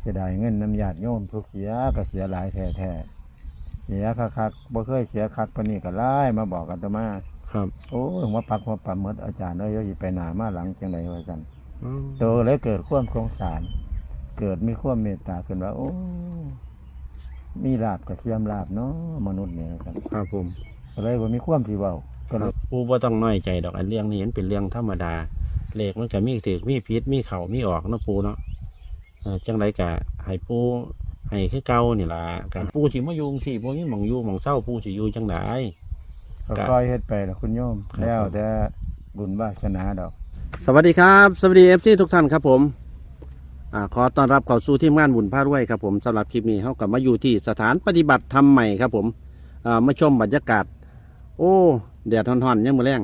เสียดายเงินน้ำญาติโยมทุกเสียก็เสียหลายแท้ๆเสียคักๆบ่เคยเสียคักปานนี้ก็หลายมาบอกกันตมา ครับ โอ้ยหัวปักหัวปั๊มหมดอาจารย์เอ้ยอย่าไปหน้ามาหลังจังไดว่าซั่นอืมโตเลยเกิดความสงสาร เกิดมีความเมตตาขึ้นว่าโอ้มีลาบกับเสียมลาบเนาะมนุษย์เนี่ยครับครับผมก็เลยว่ามีความที่เว้าก็เลยปูบ่ต้องน้อยใจดอกอันเรื่องนี้มันเป็นเรื่องธรรมดาเลขมันก็มีถือมีพิษมีเข่ามีออกเนาะปูเนาะเอ่อ จังไรกะให้ปูให้คือเก่านี่ล่ะกันปูสิมาอยู่สิบ่มีหม่องอยู่หม่องเศร้าปูสิอยู่จังไดก็ครับค่อยเฮ็ดไปละคุณโยมครับแล้วแต่บุญวาสนาดอก สวัสดีครับ สวัสดีเอฟซีทุกท่านครับผมอ่าขอต้อนรับเข้าสู่ทีมงานบุญพารวยครับผมสำหรับคลิปนี้เขากลับมาอยู่ที่สถานปฏิบัติธรรมใหม่ครับผมอ่ามาชมบรรยากาศ โอ้แดดท่อนๆยังมือแรง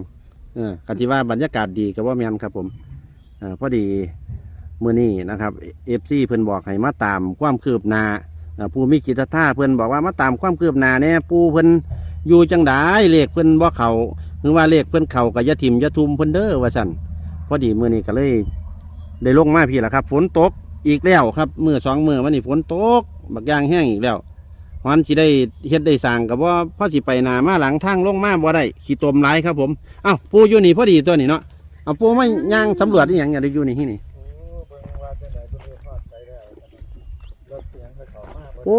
เออกันที่ว่าบรรยากาศดีกับว่าแมนครับผมอ่าพอดี มือนี้นะครับเอฟซีเพิ่อนบอกให้มาตามความคืบหน้าผู้มีจิตท่าเพิ่อนบอกว่ามาตามความคืบหน้าเนี่ยปูเพิ่อนอยู่จังไดเลขเพิ่อนบ่เขาหรือว่าเลขเพิ่อนเขากับยะทิมยะทุมเพิ่อนเด้อว่าสันพอดีมือนี้ก็เลยได้ลงมาพี่ละครับ ฝนตกอีกแล้วครับมือสองมือวันนี้ฝนตกบักยางแห้งอีกแล้ววันที่ได้เฮ็ดได้สร้างกับว่าพ่อสิไปนามาหลังทางลงมาบ่ได้ขี้ตมหลายครับผมอ้าวปูอยู่นี่พอดีตัวนี้เนาะเอาปูไม่ย่างสำรวจอีหยังอย่างได้อยู่นี่ที่นี่ โอ้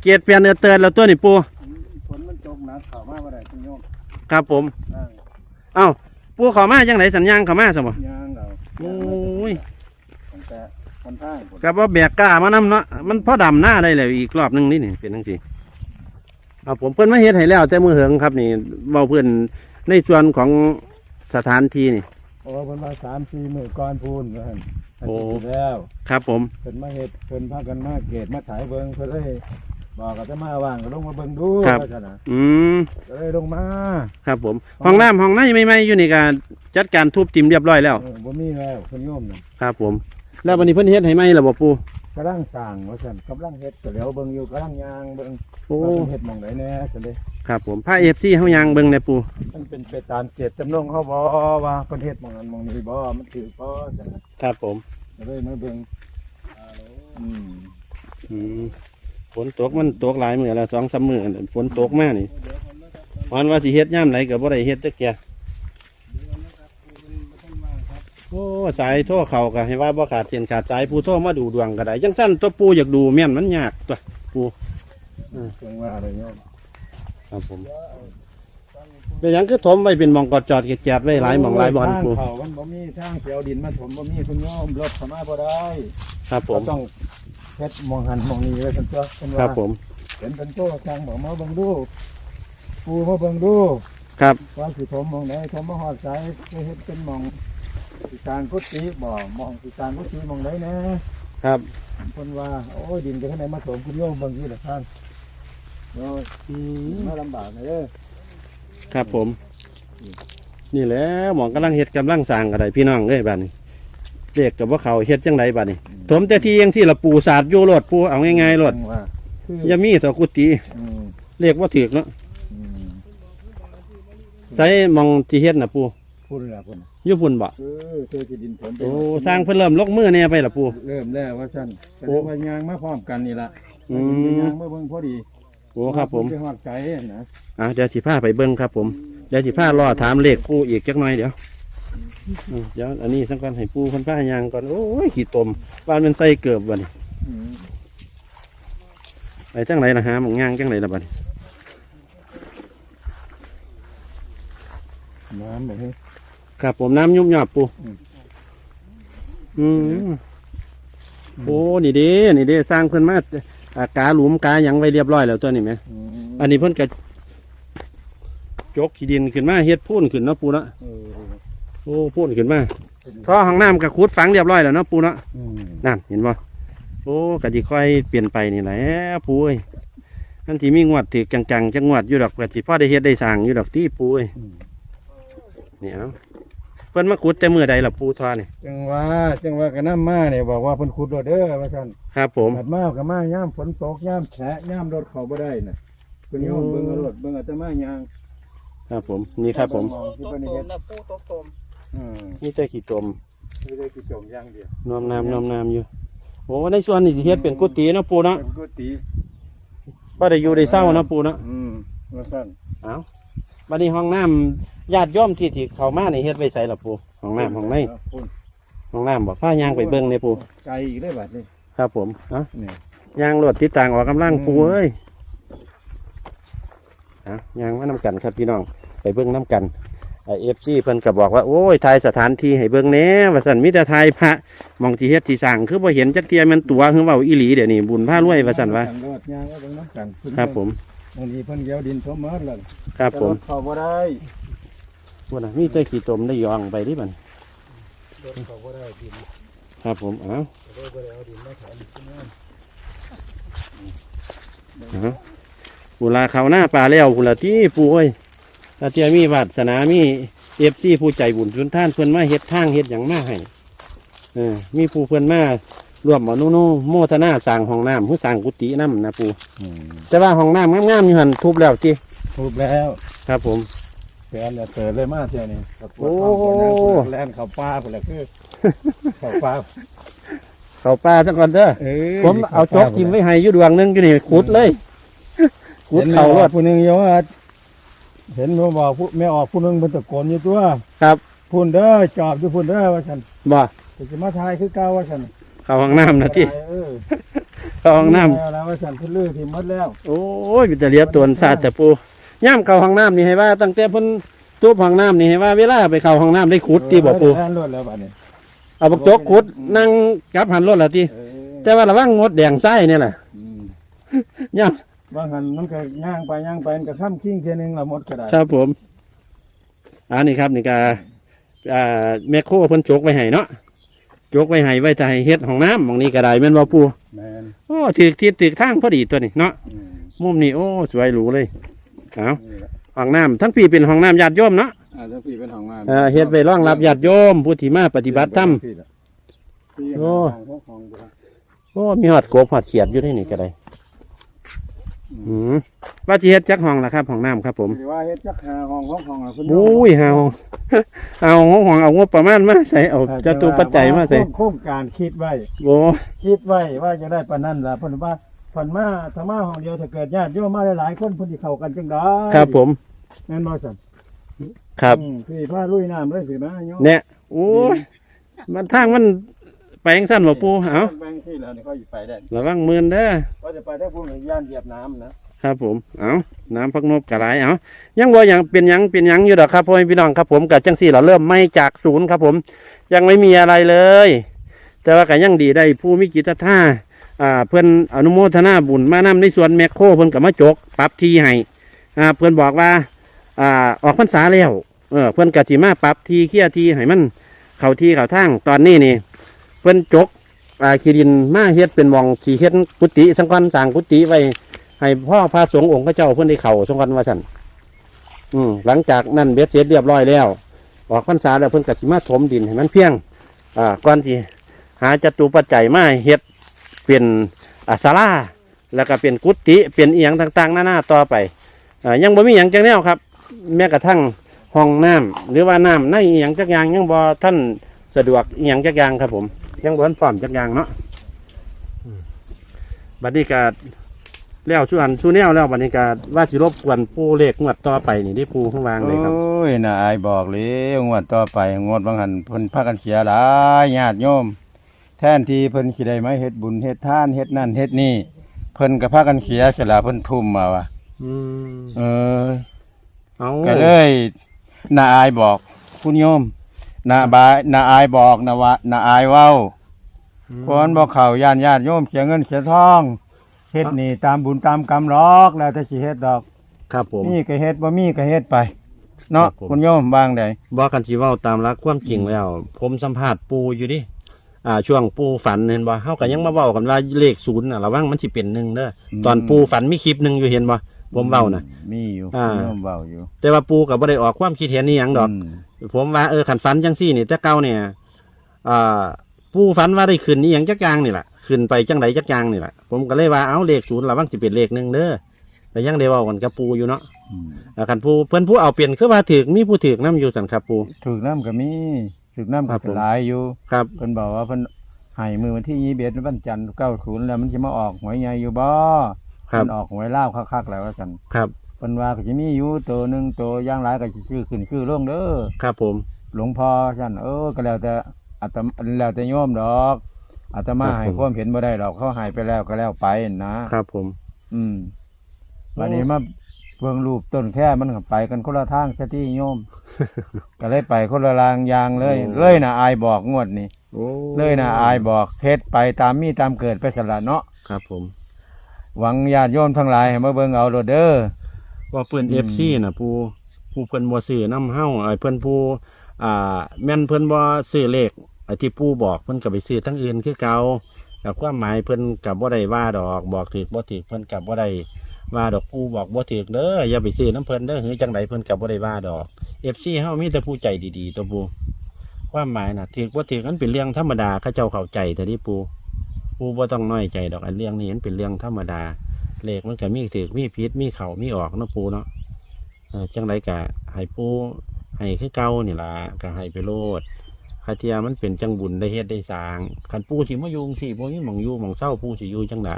เกียรติเปลี่ยนเนือเตือนแล้วตัวนี่ปูฝนมันตกหนักเข้ามาบ่ได้คุณโยมครับผมนั่งเอ้าปูเขามาจังไหนสัญญางเขามาสมบ่ย่างเอาโอ้ยตั้งแต่คนทางพุ่นกับว่าแบกกล้ามานำเนาะมันพอดำหน้าได้เลยอีกรอบหนึงนี่นี่เป็นทั้งสี่เอาผมเพิ่นมาเฮ็ดให้แล้วแต่มือเหิงครับนี่เบาเพื่อนในส่วนของสถานที่นี่โอ้เพิ่นมา3-4มื้อก่อนพูนว่าหั่น โอ้ให้เพิ่นแล้วครับผม เพิ่นมาเฮ็ดเพิ่นพากันมาเกตมาถ่ายเบิ่งเพิ่นเลยบอกก็จะมาว่างก็ลงมาเบิ่งดูว่าซั่นน่ะอืมก็เลยลงมาครับผม ห้องน้ำห้องในไม่ไม่อยู่นี่การจัดการทุบทิมเรียบร้อยแล้ว เออบ่มีแล้วคุณโยมน่ะครับผม แล้ววันนี้เพิ่นเฮ็ดให้ไหมล่ะบ่ปูกำลังสร้างว่าซั่นกำลังเฮ็ดก็เดี๋ยวเบิ่งอยู่กำลังย่างเบิ่งโอ้ว่าเพิ่นเฮ็ดหม่องใดแน่ซั่นเด้ครับผมผ้า FC เฮายังเบิ่งได้ปูมันเป็นไปตามเจตจำนงเฮาบ่ว่าเพิ่นเฮ็ดหม่องนั้นหม่องนี้บ่มันถือบ่ซั่นน่ะครับผม ก็เลยมาเบิ่งอืมอืมฝนตกมันตกหลายมื้อแล้ว2-3มื้อนั่นฝนตกมานี่วันว่าสิเฮ็ดยามไหนก็บ่ได้เฮ็ดจักแกโอ้สายโทรเขาก็ให้ว่าบ่ขาดเส้นขาดสายผู้โทรมาดูดวงก็ได้จังสั้นตัวปูอยากดูแม่นมันยากตัวปูเพิ่งว่าอะไรโยมครับผม เป็นหยังคือถมไว้เป็นหมองกอดจอดเกียดๆไว้หลายหมองหลายบอลทางปูเขามันบ่มีทางเสียวดินมาถมบ่มีคุณโยมรถเข้ามาบ่ได้ครับผม ก็ต้องเฮ็ดหมองหันหมองนี้ไว้เพิ่นตัวเพิ่นครัว่าบผมเห็นเป็นตัวทางบอกมาเบิ่งดู ปูมาเบิ่งดูครับ ว่าสิถมหมองไหนถมมาฮอดสายไปเฮ็ดเป็นหมองสิการกุฏิบ่หมองสิการกุฏิหมองไหนแน่ ครับเพิ่นว่าโอ้ยดินจะข้างในมาถมคุณโยมเบิ่งอยู่ล่ะท่านโอ้ยอืมมาลำบากเลยเด้อ ครับผม นี่แหละหมองกำลังเฮ็ดกำลังสร้างก็ได้พี่น้องเอ้ยบัดนี้เรียกกับว่าเขาเฮ็ดจังไดบัดนี้ถมแต่ที่ยังที่ละปูสาดอยู่โลดปูเอาง่ายๆโลดจังว่าคืออย่ามีต่อกุฏิอืมเรียกว่าถึกเนาะอืมใส่หมองที่เฮ็ดน่ะปูพูดล่ะพุ่นอยู่พุ่นบ่เออเธอสิดินถมไปโอ้สร้างเพิ่นเริ่มลกมือแน่ไปล่ะปูเริ่มแล้วว่าซั่นแสดโอ้งว่ายางมาพร้อมกันนี่ล่ะอืมยางมาเบิ่งพอดี โอ้ครับผม ไปฮอดไกลนะอะเดี๋ยวสิพาไปเบิ้งครับผม เดี๋ยวสิพารอถามเลขปูอีกจักหน่อยเดี๋ยวอืมเดี๋ยวอันนี้สักก่อนให้ปูคนพายางก่อนโอ้ยขี้ตมบ้านมันใส่เกือบวันนี้อืมไปจังไรนะฮะมันย่างจังไรละบัดนี้น้ำแบบนี้ ครับผมน้ำยุบหยาบปูอืม อืมโอ้นี่เด้นี่เด้สร้างเพิ่นมาอ่ากาหลุมกาหยังไว้เรียบร้อยแล้วตัวนี้ไหมอืมอันนี้เพิ่นกะจกขี้ดินขึ้นมาเฮ็ดพูนขึ้นเนาะปูเนาะเออโอ้พูนขึ้นมาท่อห้องน้ำกับขุดฝังเรียบร้อยแล้วเนาะปูเนาะอืมนั่นเห็นบ่โอ้กะจิค่อยเปลี่ยนไปนี่แหละปูเอ้ยอันที่มีงวดถือจังๆจังงวดอยู่ดอกกะจิพ่อได้เฮ็ดได้สร้างอยู่ดอกที่ปูเอ้ยอืมเนี่ยเอาเพิ่นมาขุดแต่มือใดล่ะปูทอนี่จังว่าจังว่ากันน้ำมาเนี่ยบอกว่าเพิ่นขุดรถเด้อว่าซั่น ครับผมถัดมาก็มาย่ามฝนตกย่ามแฉะย่ามรถเข้าบ่ได้น่ะเพิ่นโยมอืม เบิ่งเอารถเบิ่งเอาแต่มายางครับผมนี่ครับผมองที่ตเพิ่นกเฮ็โตมดนะปูตกโตมอืมนี่แต่ขี้ตมนี่ได้สิจมอย่างเดียวนอมน้ำนอมน้ำอยู่โอ้ในส่วนนี้สิเฮ็ดเป็นกุฏิเนาะปูเนาะเป็นกุฏิบ่ได้อยู่ได้เศร้าเนาะปูเนาะอืมว่าซั่นเอ้าบัดนี้ห้องน้ำญาติโยมที่ที่เข้ามานี่เฮ็ดไว้ใส่ล่ะปูห้องน้ำห้องในพุ่นห้องน้ำบ่พาย่างไปเบิ่งในปูไกลอีกได้บัดนี่ ครับผมเอ้าเนี่ยย่างรถติดต่างออกกำลังอืม ปูเอ้ยเอ้าย่างมานํกันครับพี่น้อง ไปเบิ่งนํกันไอเอฟซีเพิ่นก็บอกว่า โอ้ยถ่ายสถานที่ให้เบิ่งแหน่ว่าซั่นมีแต่ถ่ายพระหมองที่เฮ็ดที่สร้างคือบ่เห็นจักเที่ยแมันตัวคือเว้าอีหลีเดี๋ยวนี้บุญพารวยว่าซั่นว่า รถยางก็ต้องน้ำกันครับผม บางทีเพิ่นเกี่ยวดินทมเมิดแล้วครับผมแต่ถเข้าบ่ได้ว่าน่ะมีแต่ขี้ตมได้ยองไปดิบัดรถเข้าบ่ได้ดินครับผม เอ้า ก็เลยบ่ได้เอาดินมาถมขึ้นมาเอ้าปูลาเขาหน้าป่าแล้วพุ่นละที่ปูเอ้ยถ้าเที่ยมีวาสนามีเอฟซีผู้ใจบุญทุนท่านเพิ่นมาเฮ็ดทางเฮ็ดหยังมาให้เออมีผู้เพิ่นมาร่วมอนุโนโมทนาสร้างห้องน้ำผู้สร้างกุฏิน้ำนะปูอืมแต่ว่าห้องน้ำงามๆอยู่หันทุบแล้วติถูกแล้ว ครับผมแฟนเนี่ยเปิดเลยมาเที่ยวนี้กับปวดโอ้ท้องปวดหยังปวดแล่นเข้าป่าพุ่นแหละคือเข้าป่า เข้าป่าจังก่อนเด้อเออผมเอาจกทิมไว้ให้อยู่ดวงหนึงอยู่นี่ขุดเลยขุดเห็นเข่ารรถถผู้หนึงโยว่าเห็นบ่บอกผู้ไม่ออกผู้หนึงเพิ่นตะโกนอยู่ตัวครับพุ่นเด้อจอบอยู่พุ่นเด้อว่าซั่นบ่แต่สิมาทายคือเก่าว่าซั่นเข้าห้องน้ำนะที่เออเข้าห้องน้ำ แล้วแล้วว่าซั่นเพิ่นลือที่หมดแล้ว โอ้ยเป็นจะเลียตัวซาดแต่ปูย่ามเข้าห้องน้ำนี่ให้ว่า ตั้งแต่เพิ่นทุบห้องน้ำนี่ให้ว่าเวลาไปเข้าห้องน้ำได้ขุดตีบ่ปูแล่นรถแล้วบัดนี้ เอาบักจกขุดนั่งกลับหันรถละทีเออแต่ว่าระวังงดแดงไส้เนี่ยแหละอืมย่ามบางหันมันก็ย่างไปย่างไปมันก็ข้ามคิงเทียหนึงละหมดก็ได้ครับผมอันนี้ครับนี่ก็อ่าแม่โคเพิ่นจกไว้ให้เนาะจกไว้ให้ไว้จะให้เฮ็ดห้องน้ำหมองนี้ก็ได้แม่นบ่ปูแม่นโอ้ถือทิศถือทางพอดีตัวนี้เนาะอืมมุมนี้โอ้สวยหรูเลยเอานี่แหละห้องน้ำทั้งพี่เป็นห้องน้ำญาติโยมเนาะ อ่าถ้าพี่เป็นของงานเอ่อเฮ็ดไว้รองรับญาติโยมผู้ที่มาปฏิบัติธรรมโอ้โอ้ของบ่ได้โอ้ มีหอดกบหอดเขียดอยู่ในนี่ก็ได้อืมว่าสิเฮ็ดจักห้องล่ะครับห้องน้ำครับ ผมหรือว่าเฮ็ดจักหาห้องห้องห้องล่ะคุณอุ้ยหาห้องเอาห้องห้องเอางบประมาณมาใส่เอาจตุปัจจัยมาใส่โครงการคิดไว้โอ้คิดไว้ว่าจะได้ปานนั้นล่ะเพิ่นว่าเพิ่นมาถ้ามาห้องเดียวถ้าเกิดญาติโยมมาหลายๆคนเพิ่นสิเข้ากันจังได๋ครับผมแม่นบ่ซั่น ครับ อืมพี่พาลุยน้ำเลยสินะโยมเนี่ยโอ้ยมันทางมันไปจังสั้นบ่ปูเอาแบ่งที่แล้วนี่เขาสิไปได้ระวังมือนเด้อ ว่าจะไปถ้าพุ่นย่านเหยียบน้ำนะครับผม เอาน้ำพักนบกระไรเอายังบ่ยังเป็นหยังเป็นหยังอยู่ดอกครับพ่อแม่พี่น้องครับผมกับจังสี่เราเริ่มไม่จากศูนย์ครับผม ยังไม่มีอะไรเลย แต่ว่าก็ยังดีได้ผู้มีจิตศรัทธาอ่า เพื่อนอนุโมทนาบุญมานำในส่วนแมคโครเพื่อนกับมาจกปรับที่ให้อ่า เพื่อนบอกว่า อ่าออกพรรษาแล้วเออเพื่อนกสิมาปรับทีเคียทีให้มัน เข้าที่เข้าทางตอนนี้นี่เพื่อนจกอ่าขีดินมาเฮ็ดเป็นมองขีเฮ็ดกุฏิสังกันสางกุฏิไว้ให้พ่อพระสงฆ์องค์พระเจ้าเพื่อนได้เข่าสังกันว่าสันอืมหลังจากนั้นเบ็ดเสร็จเรียบร้อยแล้ว ออกพรรษาแล้วเพิ่อนกสิมาถมดินให้มันเพียงอ่าก่อนที่หาจตุปัจจัยมาเฮ็ดเป็นอาศาลาแล้วก็เป็นกุฏิเป็นเอียงต่างๆหน้าๆต่อไปอ่ายังบ่มีหยังจังแนวครับ แม้กระทั่งห้องน้ำหรือว่าน้ำในอีหยังจักอย่างยังบ่ท่านสะดวกอีหยังจักอย่างครับ ผมยังบ่ทันพร้อมจักอย่างเนาะอืมบัดนี้ก็แล้วส่วนสู้แนวแล้วบัดนี้ก็ว่าสิรบกวนผู้เลขงวดต่อไปนี่ได้ผู้ข้างวางเลยครับ โอ้ยน่าอายบอกเลยงวดต่อไปงวดบางหันเพิ่นพากันเสียหลายญาติโยม แทนที่เพิ่นสิได้มาเฮ็ดบุญเฮ็ดทานเฮ็ดนั่นเฮ็ดนี่เพิ่นก็พากันเสียเสยละเพิ่นทุ่มมาว่ะอืมเออ เอาก็เลยน่าอายบอกคุณโยมน่าบายน่าอายบอกน่าวะน่าอายเว้าเพราะมันบ่เข้าญาติญาติโยมเสียเงินเสียทองเฮ็ดนี่ตามบุญตามกรรมหรอกแล้วแต่สิเฮ็ดดอก ครับผมมีก็เฮ็ดบ่มีก็เฮ็ดไป เนาะครับผมคุณโยมวางได้บอกกันสิเว้าตามรักความจริงแล้ว ผมสัมภาษณ์ปูอยู่ดิอ่าช่วงปูฝันเห็นบ่เฮาก็ยังมาเว้ากันว่าเลขศูนย์น่ะระวังมันสิเป็นหนึ่งเด้ออตอนปูฝันมีคลิปหนึงอยู่เห็นบ่ ผมเว้าน่ะมีอยู่อ่าคุณโยมเว้าอยู่แต่ว่าปูก็บ่ได้ออกความคิดเห็นนี่หยังดอก มผมว่าเออขันฝันจังซี่นี่แต่เก่าเนี่ยอ่าผู้ฝันว่าได้ขึ้นนี่อหย่างจักอยางนี่แหละขึ้นไปจังใดจักอยางนี่แหละผมก็เลยว่าเอาเลขศูนย์ระวังสิเป็นเลขหนึ่งเด้อแต่ยังได้เว่ากันกับปูอยู่เนาะอืมอ่าคันผู้เพื่อนผู้เอาเปลี่ยนคือว่าถือมีผู้ถือน้ำอยู่สันครับปู ถูกน้ำก็มีถูกน้ำครัก็บผม หลายอยู่ครับเพิ่นบอกว่าเพิ่นให้มือวันที่ยี่เบ็ดวันจันทร์เก้าศูนย์แล้วมันจะมาออกหวยใหญ่อยู่บ่ ครับ มันออกหวยเล่าวคักๆแล้วว่าสันครับ เพิ่นว่าก็สิมีอยู่ตัวหนึงตัวอย่างหลายก็สิซื้อขึ้นซื้อลงเด้อ ครับผม หลวงพ่อซั่นเออก็แล้วแต่อาตมาแล้วแต่โยมดอกอาตมาให้ความเห็นบ่ได้ดอกเขาให้ไปแล้วก็แล้วไปนะครับผม อืมวันนี้มาเบิ่งรูปต้นแค่มันก็ไปกันคนละทางซะที่โยม ก็เลยไปคนละรางยางเลยเลยน่ะอายบอกงวดนี้ โอ้เลยน่ะอายบอกเฮ็ดไปตามมีตามเกิดไปสละเนาะครับผม หวังญาติโยมทั้งหลายให้มาเบิ่งเอาโลดเด้อ ว่าเพิ่นอืม FC น่ะผู้ผู้เพิ่นบ่ซื้อน้ำเฮาไอ้เพิ่นผู้อ่าแม่นเพิ่นบ่ซื้อเลขไอ้ที่ปู่บอกเพิ่นก็ไปซื้อทั้งอื่นคือเก่าแต่ความหมายเพิ่นก็บ่ได้ว่าดอกบอกถูกบ่ถูกเพิ่นก็บ่ได้ว่าดอกปู่บอกบ่ถูกเด้ออย่าไปซื้อน้ำเพิ่นเด้อหือจังไดเพิ่นก็บ่ได้ว่าดอก FC เฮามีแต่ผู้ใจดีๆตัวปู่ความหมายน่ะถูกบ่ถูกมันเป็นเรื่องธรรมดาเขาเจ้าเข้าใจแต่ที่ปู่ ปู่บ่ต้องน้อยใจดอกไอ้เรื่องนี้มันเป็นเรื่องธรรมดา เลขมันก็มีถือมีพิษมีเข่ามีออกเนาะปูเนาะเออจังไรกะให้ปูให้คือเก่านี่ล่ะก็ให้ไปโลดคาเทียมันเป็นจังบุญได้เฮ็ดได้สร้างคันปูสิมาอยุงสิบ่มีหมองอยู่หมองเศร้าปูสิอยู่จังได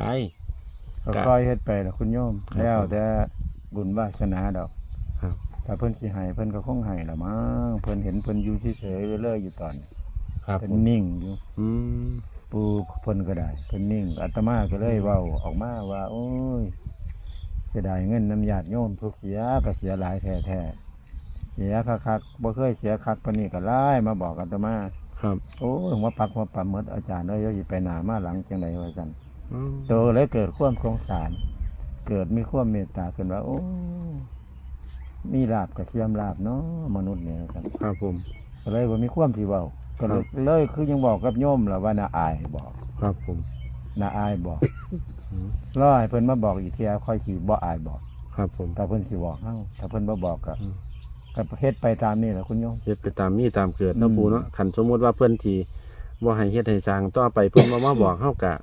ก็ครับค่อยเฮ็ดไปล่ะคุณโยม ครับแล้วแต่บุญวาสนาดอกครับ ถ้าเพิ่นสิให้เพิ่นก็คงให้ละมั้งเพิ่นเห็นเพิ่นอยู่เฉยๆเรื่อยๆอยู่ตอนนี้ครับเพิ่นผมนิ่งอยู่ อืม ปูเพิ่นก็ได้เพิ่นนิ่งอาตมาก็เลยเว้าออกมาว่า โอ้ยเสียดายเงินน้ำญาติโยมทุกเสียก็เสียหลายแท้ๆเสียคักๆบ่เคยเสียคักปานนี้ก็หลายมาบอกอาตมาครับ โอ้ยหัวปักหัวปั๊มหมดอาจารย์เอ้ยอย่าไปหน้ามาหลังจังไดว่าซั่นอืมโตเลยเกิดความสงสาร เกิดมีความเมตตาขึ้นว่า โอ้มีลาบกับเสียมลาบเนาะมนุษย์เนี่ยครับ ครับผมก็เลยว่ามีความที่เว้า ก็เลยครับเลยคือยังบอกกับโยมล่ะว่าน่าอายบอกครับผมน่าอายบอกอืมรอให้เพิ่นมาบอกอีกเทียค่อยสิบ่อายบอก ครับผมถ้าเพิ่นสิบอกเฮาถ้าเพิ่นบ่บอกก็อืมก็เฮ็ดไปตามนี้แหละคุณโยมเฮ็ดไปตามมีตามเกิดเนาะอืมปูเนาะคันสมมุติว่าเพิ่นที่บ่ให้เฮ็ดให้สร้างต่อไปเพิ่นบ่มาบอกเฮากะ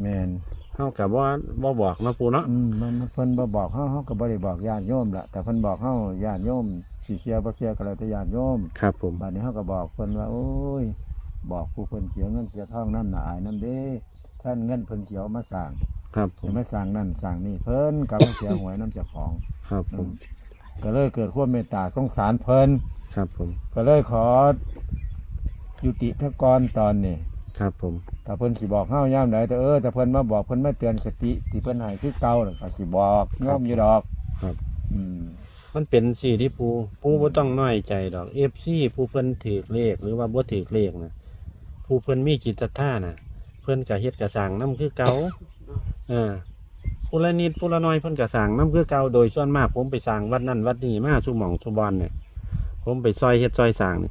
แม่นเฮากะบ่บ่บอกเนาะปูเนาะอืมมันเพิ่นบ่บอกเฮาเฮาก็บ่ได้บอกญาติโยมล่ะแต่เพิ่นบอกเฮาญาติโยม สิเสียบ่เสียก็แล้วแต่ญาติโยมครับผมบัดนี้เขาก็บอกเพิ่นว่า โอ้ย บอกผู้เพิ่นเสียเงินเสียทองน้ำหนาอายน้ำเด้ท่านเงินเพิ่นเสียวมาสั่งครับผจะมมาสั่งนั่นสั่งนี่เพิ่นก็มาเสียหวยน้ำเจ้าของ ครับผมก็เลยเกิดความเมตตาสงสารเพิ่นครับผมก็เลยขอ ยุติทกรตอนนี้ครับผมถ้าเพิ่นสิบอกเฮาย่ามใดแต่เออแต่เพิ่นมาบอกเพิ่นมาเตือนสติที่เพิ่นให้คือเก่าน่ะก็สิบอกย่อมอยู่ดอกครับ อืม มันเป็นสี่ที่ปูปูบ่ต้องน้อยใจดอกเอฟซีผู้เพิ่นถือเลขหรือว่าบ่ถือเลขนะผู้เพิ่นมีจิตศรัทธาน่ะเพิ่นก็เฮ็ดกะสร้างน้ำคือเก่าเออผู้ละนิดผู้ละน้อยเพิ่นกะสร้างน้ำคือเก่าโดยส่วนมาก ผมไปสร้างวัดนั่นวัดนี้มาสุหม่องสุบอนเนี่ยผมไปซอยเฮ็ดซอยสร้างนี่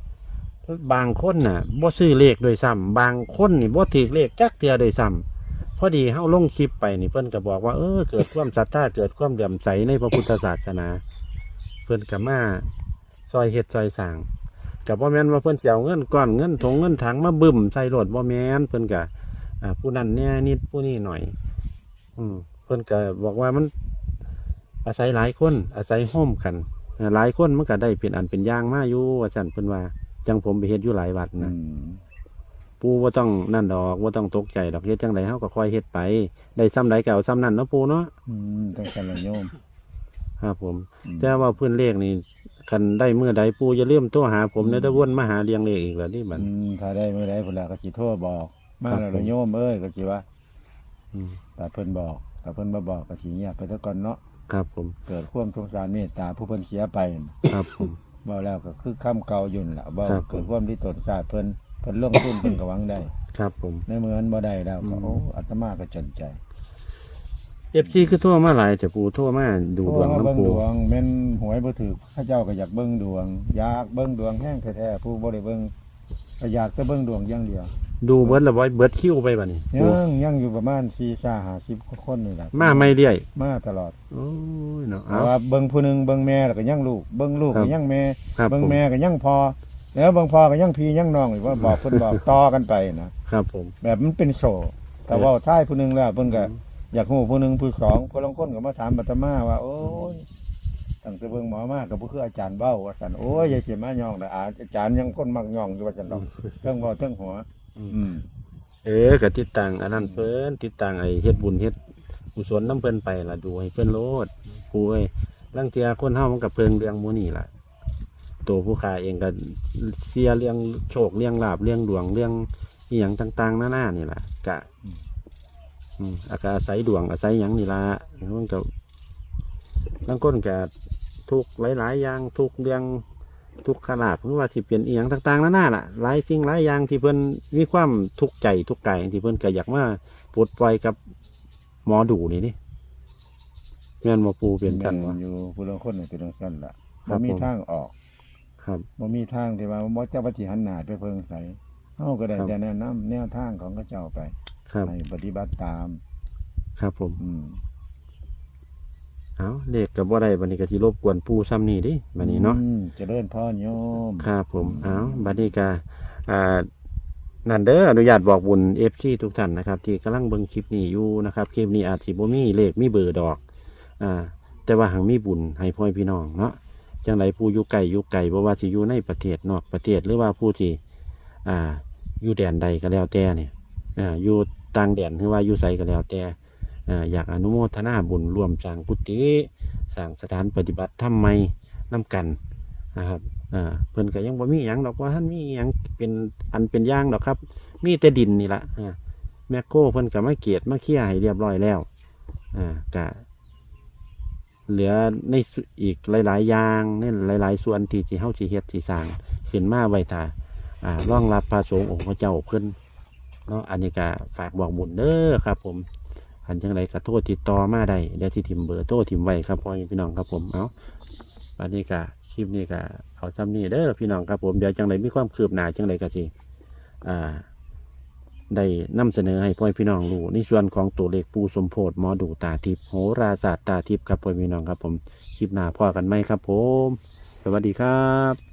บางคนน่ะบ่ซื้อเลขโดยซ้ำบางคนนี่บ่ถือเลขจักเทื่อโดยซ้ำพอดีเฮาลงคลิปไปนี่เพิ่นก็บอกว่าเออเกิดความศรัทธาเกิดความเลื่อมใสในพระพุทธศาสนา เพิ่นกับมาซอยเฮ็ดซอยสร้างกับบ่แม่นว่าเพิ่นสิเอาเงินก้อนเงินถงเงินถังมาบึ้มใส่รถบ่แม่นเพิ่นก็อ่าผู้นั้นเนี่ยนิดผู้นี้หน่อย อืมเพิ่นก็บอกว่ามัน อาศัยหลายคน อาศัยโฮมกันอ่าหลายคนมันก็ได้เป็นอันเป็นอย่างมาอยู่ว่าซั่นเพิ่นว่า จังผมไปเฮ็ดอยู่หลายวัดอืนะมปู่บ่ต้องนั่นดอกบ่ต้องตกใจดอกเฮ็ดจังไดเฮาก็ค่อยเฮ็ดไป ได้ซ้ำใดก็เอาซ้ำนั้นเนาะปู่เนาะอืมต้องกันละโยม ครับผมอืมแต่ว่าเพื่อนเลขนี่คันได้เมื่อใดปูจะเริ่มตัวหาผมเนี่ยได้วนมาหาเรียงเลขอีกแล้วนี่บัดอืมถ้าได้เมื่อใดพุ่นละก็สิโทรบอก มาครับแล้วผมละโยมเอ้ยก็สิว่าอืม แต่เพิ่นบอกแต่เพิ่นมาบอกก็สิเงียบไปซะก่อนเนาะครับผม เกิดความสงสารเมตตาผู้เพิ่นเสียไปครับผมเว้าแล้วก็คือคำเก่ายุ่นล่ะเว้าครับ เกิดความที่ตนศาสตร์เพิ่นเพิ่นลงทุนเพิ่นก็หวังได้ ครับผม ในเมื่อมันบ่ได้แล้วก็อืมโอ้อาตมาก็จนใจ เอฟซีคือทั่วมาหลายแต่ปูทั่วมาดูดวงโอ้มาเบิ่งน้ำปูดวงแม่นหวยบ่ถูกพระเจ้าก็อยากเบิ่งดวง อยากเบิ่งดวงแห้งแท้ๆผู้บ่ได้เบิ่งก็อยากจะเบิ่งดวงอย่างเดียวดูเบิร์ดละไว้เบิร์ดคิวไปบัดนี้ปูยังยังอยู่ประมาณ4 5 50คนนี่ล่ะมาไม่เรื่อยมาตลอดโอ้ยเนาะเพเอา ราะว่าเบิ่งผู้หนึงเบิ่งแม่แล้วก็ยังลูกเบิ่งลูกครัก็บ ยังแม่ครับเบิ่งผมแม่ก็ยังพอ แล้วเบิ่งพอก็ยังพี่ยังน้องอีกว่าบอกเพิ่นบอกต่อกันไปนะ ครับผม แบบมันเป็นโซ่แต่ว่าท้ายผู้หนึงแล้วเพิ่นก็ อยากฮู้ผู้หนึงผู้สองคนลางคนก็มาถามอาตมาว่า โอ้ยตั้งแต่เบิ่งหมอมาก็บ่คืออาจารย์เบ้าว่าซั่นโอ้ยอย่าสิมาย่องแต่อาจารย์ยังคนมักย่องอยู่ว่าซั่นดอกเรื่องเว้าเรื่องหัว อืมอืมเออก็ติดตังอันนั้นเพิ่นติดตังไอ้เฮ็ดบุญเฮ็ดกุศลน้ำเพิ่นไปล่ะดูให้เพิ่นโลดผู้เอ้ยลังเทียคนเฮามันก็เพิงเรื่องหมู่นี่ล่ะตัวผู้ขายเองก็เสียเรื่องโชคเรื่องลาบเรื่องดวงเรื่องอีหยังต่าง ๆหน้าๆนี่ล่ะกะ อากอาศัยดวงอาศัยหยังนี่ละมันก็ลังก้นก็ทุกหลายๆอย่างทุกเรื่องทุกขลาบหรือว่าที่เป็นเอียงต่างๆนั่นน่ะล่ะหลายสิ่งหลายอย่างที่เพิ่นมีความทุกข์ใจทุกข์กายที่เพิ่นก็อยากมาปลดปล่อยกับหมอดูนี่นี่แม่นบ่ปูเป็นกันม่วะอยู่ผู้ลางคนน่ะเป็นจังซั่นล่ะครับ่บมีทางออก ครับบ่มีทางที่ว่าบ่เจ้าปฏิหันหนาไปเพิงใสเฮาก็ได้แต่แนะนำแนวทางของเขาเจ้าไป ครับ ให้ปฏิบัติตาม ครับผม อืมเอาเด็กกับบ่ได้บัดนี้ก็สิรบกวนปูซ้ำนี่ดิบัดนี้เนาะ อืมเจริญพรโยม ครับผมเอาบัดนี้ก็อ่า นั่นเด้ออนุญาตบอกบุญเอฟซีทุกท่านนะครับ ที่กำลังเบิ่งคลิปนี้อยู่นะครับ คลิปนี้อาจสิบ่มีเลขมีเบอร์ดอก อ่า แต่ว่าหังมีบุญให้พ่อพี่น้องเนาะ จังไรผู้อยู่ไกลอยู่ไกลบ่ว่าสิอยู่ในประเทศนอกประเทศหรือว่าผู้ที่ อ่า อยู่แดนใดก็แล้วแต่เนี่ย อ่า อยู่ ต่างแดนหรือว่าอยู่ไสก็แล้ว แต่ออยากอนุโมทนาบุญรวมสร้างกุฏิสร้างสถานปฏิบัติธรรมใหม่นํกันนะครับเพิ่นก็ยังบ่มีหยังดอกว่าท่านมีหยังเป็นอันเป็นย่างดอกครับ มีแต่ดินนี่ละแมคโครเพิ่นก็มาเกียดมาเคลียร์ให้เรียบร้อยแล้วอกะเหลือในอีกหลาย ๆ อย่างในหลาย ๆ ส่วนที่ที่เฮาสิเฮ็ดสิสร้างขึ้นมาไว้ท่าอ่องรับพระสงฆ์องค์พระเจ้าเพิ่น เนาะอันนี้ก็ฝากบอกบุญเด้อครับ ผมอันจังไรก็โทษติดต่อมาได้เดี๋ยวที่ทิมเบอร์โทรทิมไว้ครับพ่อแม่พี่น้องครับผมเอาอันนี้ก็คลิปนี้ก็เอาซ้ำนี้เด้อพี่น้องครับผมเดี๋ยวจังไรมีความคืบหน้าจังไรก็สิอ่าได้นำเสนอให้พ่อแม่พี่น้องรู้ในส่วนของตัวเลขปูสมโพธหมอดูตาทิพย์โหราศาสตร์ตาทิพย์ครับพ่อแม่พี่น้องครับผมคลิปหน้าพ่อกันไหมครับ ผม สวัสดีครับ